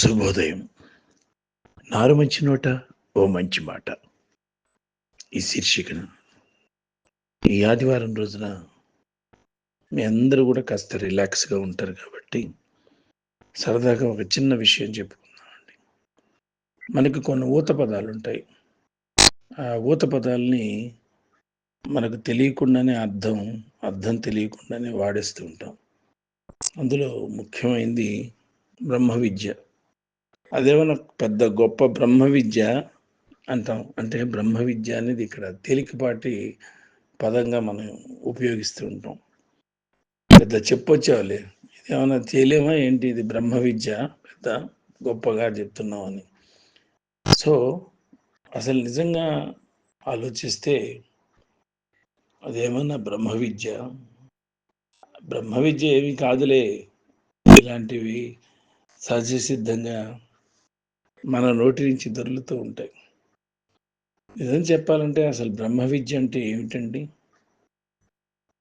శుభోదయం నారు మంచి నోట ఓ మంచి మాట. ఈ శీర్షికను ఈ ఆదివారం రోజున మీ అందరూ కూడా కాస్త రిలాక్స్గా ఉంటారు కాబట్టి సరదాగా ఒక చిన్న విషయం చెప్పుకుందామండి. మనకు కొన్ని ఊత పదాలు ఉంటాయి ఆ ఊత పదాలని మనకు తెలియకుండానే అర్థం అర్థం తెలియకుండానే వాడేస్తూ ఉంటాం. అందులో ముఖ్యమైనది బ్రహ్మ విద్య అదేమన్నా పెద్ద గొప్ప బ్రహ్మ విద్య అంటాం. అంటే బ్రహ్మ విద్య అనేది ఇక్కడ తేలికపాటి పదంగా మనం ఉపయోగిస్తూ ఉంటాం. పెద్ద చెప్పొచ్చావులే ఇది ఏమైనా చేయలేమా ఏంటి ఇది బ్రహ్మ విద్య? పెద్ద గొప్పగా చెప్తున్నాం అని. సో అసలు నిజంగా ఆలోచిస్తే అదేమన్నా బ్రహ్మ విద్య? బ్రహ్మ విద్య ఏమి కాదులే. ఇలాంటివి సహజ సిద్ధంగా మన నోటి నుంచి దొరులుతూ ఉంటాయి. నిజం చెప్పాలంటే అసలు బ్రహ్మ విద్య అంటే ఏమిటండి?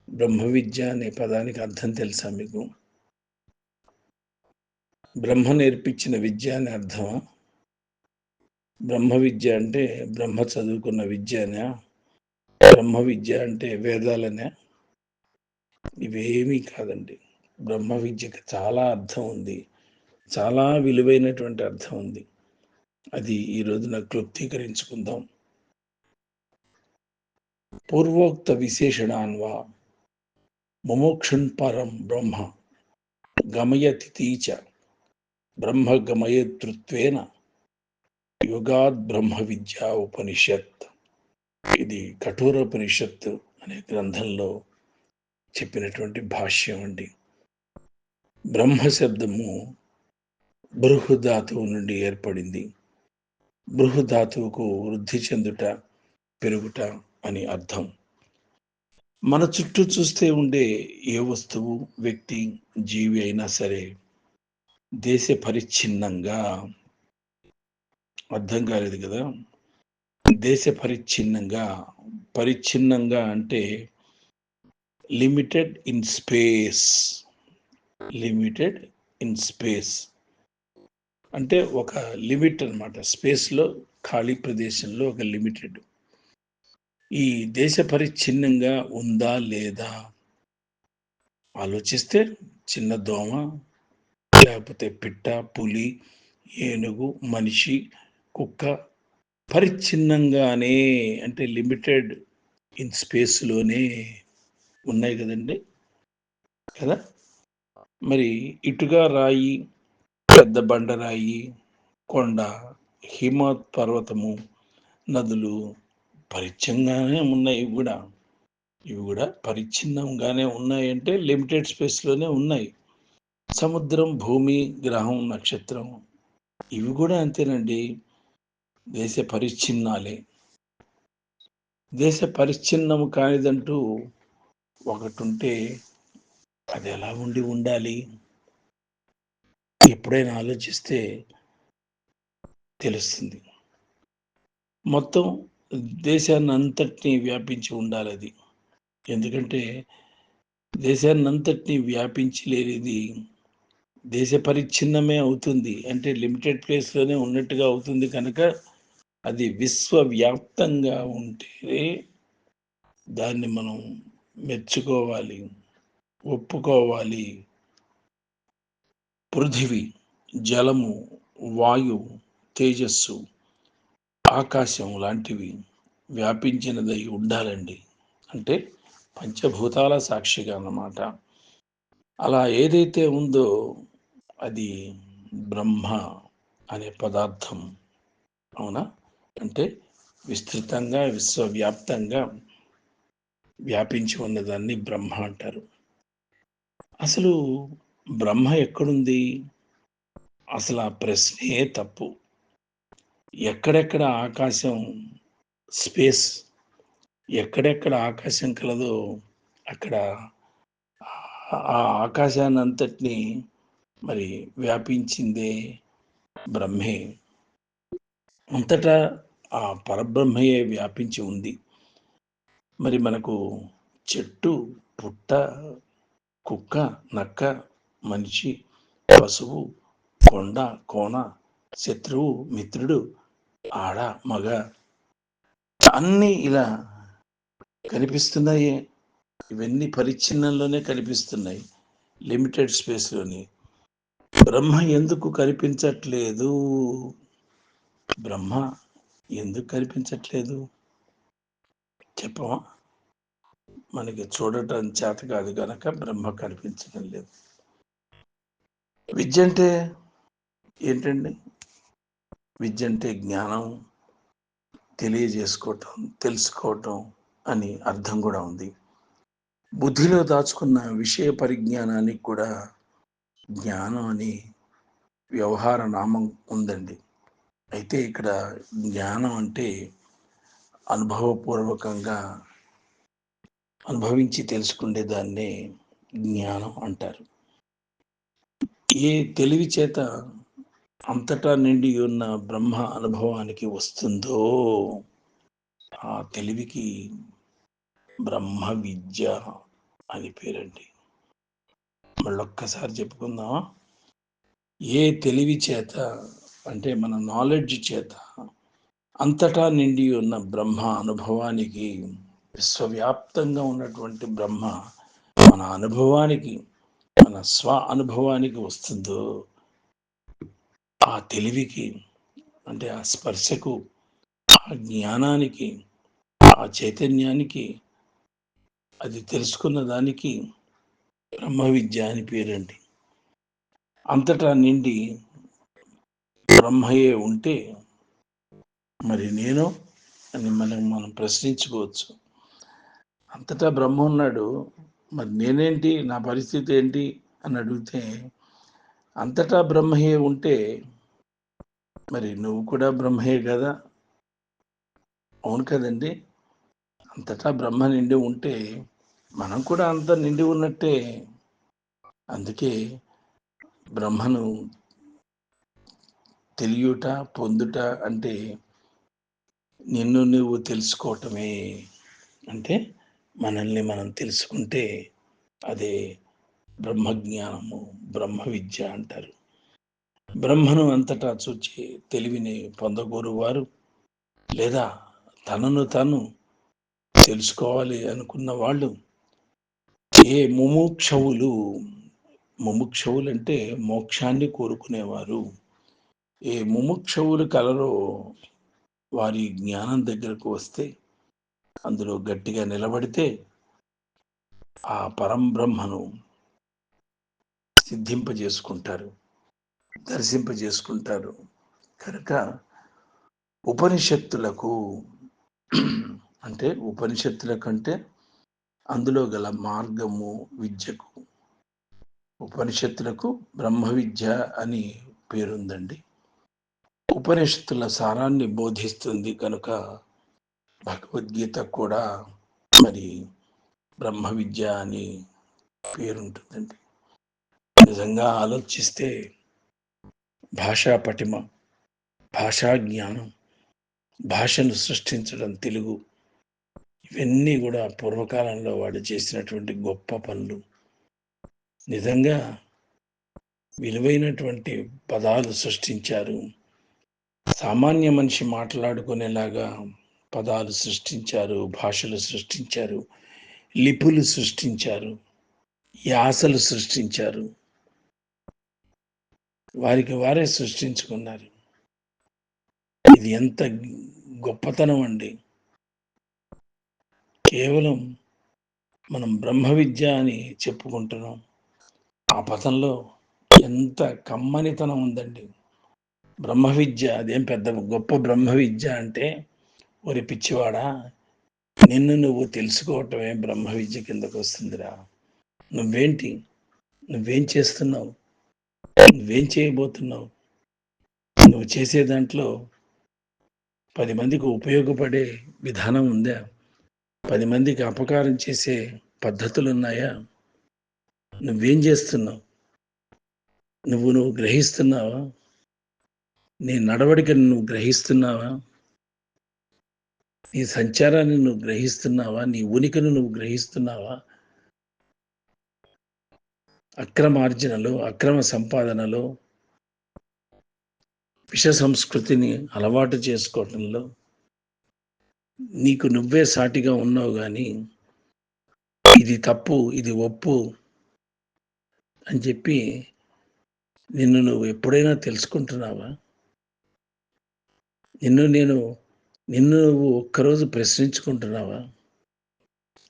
బ్రహ్మ విద్య అనే పదానికి అర్థం తెలుసా మీకు? బ్రహ్మ నేర్పించిన విద్య అని అర్థమా? బ్రహ్మ విద్య అంటే బ్రహ్మ చదువుకున్న విద్యనా? బ్రహ్మ విద్య అంటే వేదాలనే? ఇవేమీ కాదండి. బ్రహ్మ విద్యకి చాలా అర్థం ఉంది. చాలా విలువైనటువంటి అర్థం ఉంది. అది ఈ రోజున క్లుప్తీకరించుకుందాం. పూర్వోక్త విశేషణాన్వ ముమోక్షున్ పరం బ్రహ్మ గమయతిథీచ బ్రహ్మ గమయతృత్వేన యుగాద్ బ్రహ్మ విద్యా ఉపనిషత్ ఇది కఠోరోపనిషత్ అనే గ్రంథంలో చెప్పినటువంటి భాష్యం అండి. బ్రహ్మ శబ్దము బృహధాతువు నుండి ఏర్పడింది. బృహధాతువుకు వృద్ధి చెందుట పెరుగుట అని అర్థం. మన చుట్టూ చూస్తే ఉండే ఏ వస్తువు వ్యక్తి జీవి అయినా సరే దేశ పరిచ్ఛిన్నంగా అర్థం కాలేదు కదా. దేశ పరిచ్ఛిన్నంగా పరిచ్ఛిన్నంగా అంటే limited in space limited in space. అంటే ఒక లిమిట్ అనమాట స్పేస్లో ఖాళీ ప్రదేశంలో ఒక లిమిటెడ్. ఈ దేశ పరిచ్ఛిన్నంగా ఉందా లేదా? ఆలోచిస్తే చిన్న దోమ లేకపోతే పిట్ట పులి ఏనుగు మనిషి కుక్క పరిచ్ఛిన్నంగానే అంటే లిమిటెడ్ ఇన్ స్పేస్లోనే ఉన్నాయి కదండి. కదా? మరి ఇటుగా రాయి పెద్ద బండరాయి కొండ హిమత్ పర్వతము నదులు పరిచ్ఛిన్నంగానే ఉన్నాయి ఇవి కూడా. ఇవి కూడా పరిచ్ఛిన్నంగానే ఉన్నాయి అంటే లిమిటెడ్ స్పేస్లోనే ఉన్నాయి. సముద్రం భూమి గ్రహం నక్షత్రం ఇవి కూడా అంతేనండి. దేశ పరిచ్ఛిన్నాలే. దేశ పరిచ్ఛిన్నము కానిదంటూ ఒకటి ఉంటే అది ఎలా ఉండి ఉండాలి? ఎప్పుడైనా ఆలోచిస్తే తెలుస్తుంది. మొత్తం దేశాన్ని అంతటినీ వ్యాపించి ఉండాలి అది. ఎందుకంటే దేశాన్ని అంతటినీ వ్యాపించి లేనిది దేశ పరిచ్ఛిన్నమే అవుతుంది. అంటే లిమిటెడ్ ప్లేస్లోనే ఉన్నట్టుగా అవుతుంది కనుక అది విశ్వవ్యాప్తంగా ఉంటే దాన్ని మనం మెచ్చుకోవాలి ఒప్పుకోవాలి పృథివీ జలము వాయు తేజస్సు ఆకాశం లాంటివి వ్యాపించినదై ఉండాలండి. అంటే పంచభూతాల సాక్షిగా అన్నమాట. అలా ఏదైతే ఉందో అది బ్రహ్మ అనే పదార్థం. అవునా? అంటే విస్తృతంగా విశ్వవ్యాప్తంగా వ్యాపించి ఉన్నదాన్ని బ్రహ్మ అంటారు. అసలు బ్రహ్మ ఎక్కడుంది? అసలు ఆ ప్రశ్నే తప్పు. ఎక్కడెక్కడ ఆకాశం స్పేస్ ఎక్కడెక్కడ ఆకాశం కలదో అక్కడ ఆ ఆకాశాన్ని అంతటిని మరి వ్యాపించిందే బ్రహ్మే. అంతటా ఆ పరబ్రహ్మయే వ్యాపించి ఉంది. మరి మనకు చెట్టు పుట్ట కుక్క నక్క మనిషి పశువు కొండ కోన శత్రువు మిత్రుడు ఆడ మగ. అన్నీ ఇలా కనిపిస్తున్నాయి. ఇవన్నీ పరిచ్ఛిన్నంలోనే కనిపిస్తున్నాయి. లిమిటెడ్ స్పేస్లోని. బ్రహ్మ ఎందుకు కనిపించట్లేదు? బ్రహ్మ ఎందుకు కనిపించట్లేదు? చెప్పమా మనకి చూడటం చేత కాదు కనుక బ్రహ్మ కనిపించడం లేదు. విద్య అంటే ఏంటండి? విద్య అంటే జ్ఞానం తెలియజేసుకోవటం తెలుసుకోవటం అని అర్థం కూడా ఉంది. బుద్ధిలో దాచుకున్న విషయ పరిజ్ఞానానికి కూడా జ్ఞానం అని వ్యవహార నామం ఉందండి. అయితే ఇక్కడ జ్ఞానం అంటే అనుభవపూర్వకంగా అనుభవించి తెలుసుకునే దాన్నే జ్ఞానం అంటారు. ఏ తెలివి చేత అంతటా నిండి ఉన్న బ్రహ్మ అనుభవానికి వస్తుందో ఆ తెలివికి బ్రహ్మ విద్య అని పేరండి. మళ్ళొక్కసారి చెప్పుకుందామా? ఏ తెలివి చేత అంటే మన నాలెడ్జ్ చేత అంతటా నిండి ఉన్న బ్రహ్మ అనుభవానికి విశ్వవ్యాప్తంగా ఉన్నటువంటి బ్రహ్మ మన అనుభవానికి మన స్వ అనుభవానికి వస్తుందో ఆ తెలివికి అంటే ఆ స్పర్శకు ఆ జ్ఞానానికి ఆ చైతన్యానికి అది తెలుసుకున్న దానికి బ్రహ్మ విద్య అని పేరండి. అంతటా నిండి బ్రహ్మయే ఉంటే మరి నేను అని మనం మనం ప్రశ్నించుకోవచ్చు. అంతటా బ్రహ్మ ఉన్నాడు మరి నేనేంటి? నా పరిస్థితి ఏంటి? అని అడిగితే అంతటా బ్రహ్మయే ఉంటే మరి నువ్వు కూడా బ్రహ్మయే కదా? అవును కదండి. అంతటా బ్రహ్మ నిండి ఉంటే మనం కూడా అంత నిండి ఉన్నట్టే. అందుకే బ్రహ్మను తెలియుట పొందుట అంటే నిన్ను నువ్వు తెలుసుకోవటమే. అంటే మనల్ని మనం తెలుసుకుంటే అదే బ్రహ్మజ్ఞానము బ్రహ్మ విద్య అంటారు. బ్రహ్మను అంతటా చూచి తెలివిని పొందగోరు వారు లేదా తనను తను తెలుసుకోవాలి అనుకున్న వాళ్ళు ఏ ముముక్షవులు ముముక్షవులు అంటే మోక్షాన్ని కోరుకునేవారు. ఏ ముముక్షవులు కలరో వారి జ్ఞానం దగ్గరకు వస్తే అందులో గట్టిగా నిలబడితే ఆ పరంబ్రహ్మను సిద్ధింపజేసుకుంటారు దర్శింపజేసుకుంటారు. కనుక ఉపనిషత్తులకు అంటే ఉపనిషత్తుల కంటే అందులో గల మార్గము విద్యకు ఉపనిషత్తులకు బ్రహ్మ విద్య అని పేరుందండి. ఉపనిషత్తుల సారాన్ని బోధిస్తుంది కనుక భగవద్గీత కూడా మరి బ్రహ్మ విద్య అని పేరుంటుందండి. నిజంగా ఆలోచిస్తే భాషా పటిమ భాషా జ్ఞానం భాషను సృష్టించడం తెలుగు ఇవన్నీ కూడా పూర్వకాలంలో వాడు చేసినటువంటి గొప్ప పనులు. నిజంగా విలువైనటువంటి పదాలు సృష్టించారు. సామాన్య మనిషి మాట్లాడుకునేలాగా పదాలు సృష్టించారు భాషలు సృష్టించారు లిపులు సృష్టించారు యాసలు సృష్టించారు. వారికి వారే సృష్టించుకున్నారు. ఇది ఎంత గొప్పతనం అండి. కేవలం మనం బ్రహ్మ విద్య అని చెప్పుకుంటున్నాం. ఆ పదంలో ఎంత కమ్మనితనం ఉందండి. బ్రహ్మ విద్య అదేం పెద్ద గొప్ప బ్రహ్మ విద్య అంటే ఒరి పిచ్చివాడా నిన్ను నువ్వు తెలుసుకోవటమే బ్రహ్మ విద్య కిందకు వస్తుందిరా. నువ్వేంటి? నువ్వేం చేస్తున్నావు? నువ్వేం చేయబోతున్నావు? నువ్వు చేసే దాంట్లో పది మందికి ఉపయోగపడే విధానం ఉందా? పది మందికి అపకారం చేసే పద్ధతులు ఉన్నాయా? నువ్వేం చేస్తున్నావు? నువ్వు నువ్వు గ్రహిస్తున్నావా? నీ నడవడికను నువ్వు గ్రహిస్తున్నావా? నీ సంచారాన్ని నువ్వు గ్రహిస్తున్నావా? నీ ఉనికిని నువ్వు గ్రహిస్తున్నావా? అక్రమార్జనలో అక్రమ సంపాదనలో విష సంస్కృతిని అలవాటు చేసుకోవటంలో నీకు నువ్వే సాటిగా ఉన్నావు కానీ ఇది తప్పు ఇది ఒప్పు అని చెప్పి నిన్ను నువ్వు ఎప్పుడైనా తెలుసుకుంటున్నావా? నిన్ను నేను నిన్ను నువ్వు ఒక్కరోజు ప్రశ్నించుకుంటున్నావా?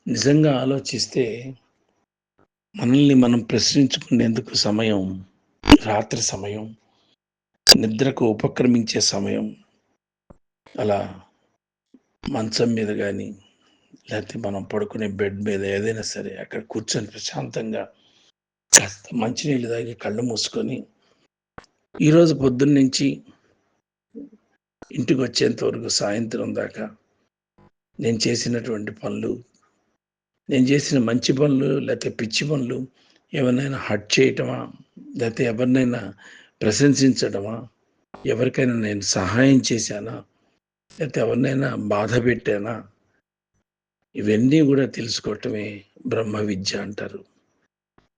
నిజంగా ఆలోచిస్తే మనల్ని మనం ప్రశ్నించుకునేందుకు సమయం రాత్రి సమయం నిద్రకు ఉపక్రమించే సమయం అలా మంచం మీద కానీ లేకపోతే మనం పడుకునే బెడ్ మీద ఏదైనా సరే అక్కడ కూర్చొని ప్రశాంతంగా కాస్త మంచినీళ్ళు తాగి కళ్ళు మూసుకొని ఈరోజు పొద్దున్న నుంచి ఇంటికి వచ్చేంత వరకు సాయంత్రం దాకా నేను చేసినటువంటి పనులు నేను చేసిన మంచి పనులు లేకపోతే పిచ్చి పనులు ఎవరినైనా హట్ చేయటమా లేకపోతే ఎవరినైనా ప్రశంసించడమా ఎవరికైనా నేను సహాయం చేశానా లేకపోతే ఎవరినైనా బాధ పెట్టానా ఇవన్నీ కూడా తెలుసుకోవటమే బ్రహ్మ విద్య అంటారు.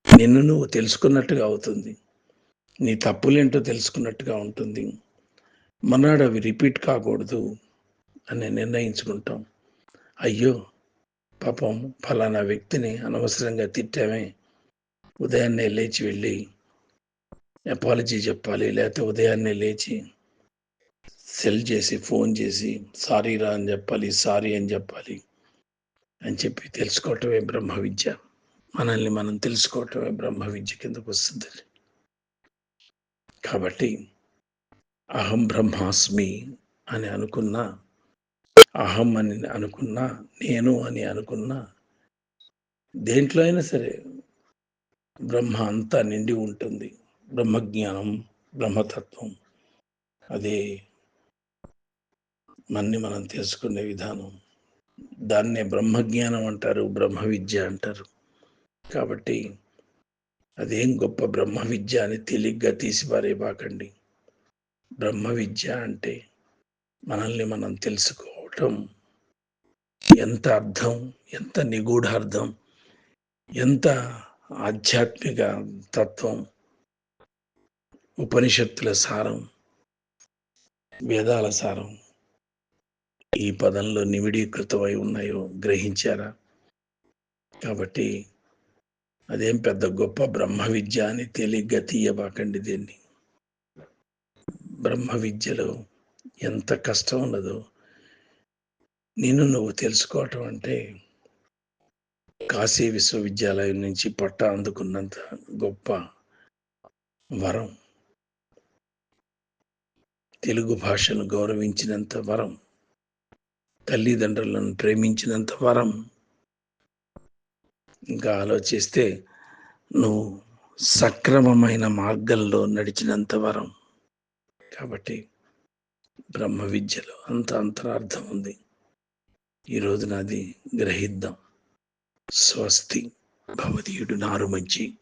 నిన్ను నువ్వు తెలుసుకున్నట్టుగా అవుతుంది. నీ తప్పులేంటో తెలుసుకున్నట్టుగా ఉంటుంది. మనాడు అవి రిపీట్ కాకూడదు అని నిర్ణయించుకుంటాం. అయ్యో పాపం ఫలానా వ్యక్తిని అనవసరంగా తిట్టామే. ఉదయాన్నే లేచి వెళ్ళి అపాలజీ చెప్పాలి లేకపోతే ఉదయాన్నే లేచి సెల్ చేసి ఫోన్ చేసి సారీ రా అని చెప్పాలి సారీ అని చెప్పాలి అని చెప్పి తెలుసుకోవటమే బ్రహ్మ విద్య. మనల్ని మనం తెలుసుకోవటమే బ్రహ్మ విద్య కిందకు వస్తుంది. కాబట్టి అహం బ్రహ్మాస్మి అని అనుకున్నా అహం అని అనుకున్నా నేను అని అనుకున్నా దేంట్లో అయినా సరే బ్రహ్మ అంతా నిండి ఉంటుంది. బ్రహ్మజ్ఞానం బ్రహ్మతత్వం అదే మన్ని మనం తెలుసుకునే విధానం. దాన్నే బ్రహ్మజ్ఞానం అంటారు బ్రహ్మ విద్య అంటారు. కాబట్టి అదేం గొప్ప బ్రహ్మ విద్య అని తేలిగ్గా తీసిపారేబాకండి బ్రహ్మ విద్య అంటే మనల్ని మనం తెలుసుకోవటం. ఎంత అర్థం ఎంత నిగూఢార్థం ఎంత ఆధ్యాత్మిక తత్వం ఉపనిషత్తుల సారం వేదాల సారం ఈ పదంలో నిమిడీకృతమై ఉన్నాయో గ్రహించారా? కాబట్టి అదేం పెద్ద గొప్ప బ్రహ్మ విద్య అని తేలిగ్గా తీయబాకండి దీన్ని. బ్రహ్మ విద్యలో ఎంత కష్టం ఉన్నదో నేను నువ్వు తెలుసుకోవటం అంటే కాశీ విశ్వవిద్యాలయం నుంచి పట్టా అందుకున్నంత గొప్ప వరం. తెలుగు భాషను గౌరవించినంత వరం తల్లిదండ్రులను ప్రేమించినంత వరం. ఇంకా ఆలోచిస్తే నువ్వు సక్రమమైన మార్గంలో నడిచినంత వరం. కాబట్టి బ్రహ్మ విద్యలో అంత అంతరార్థం ఉంది. ఈరోజు నాది గ్రహిద్దాం. స్వస్తి భవదీయుడు నారు మంచి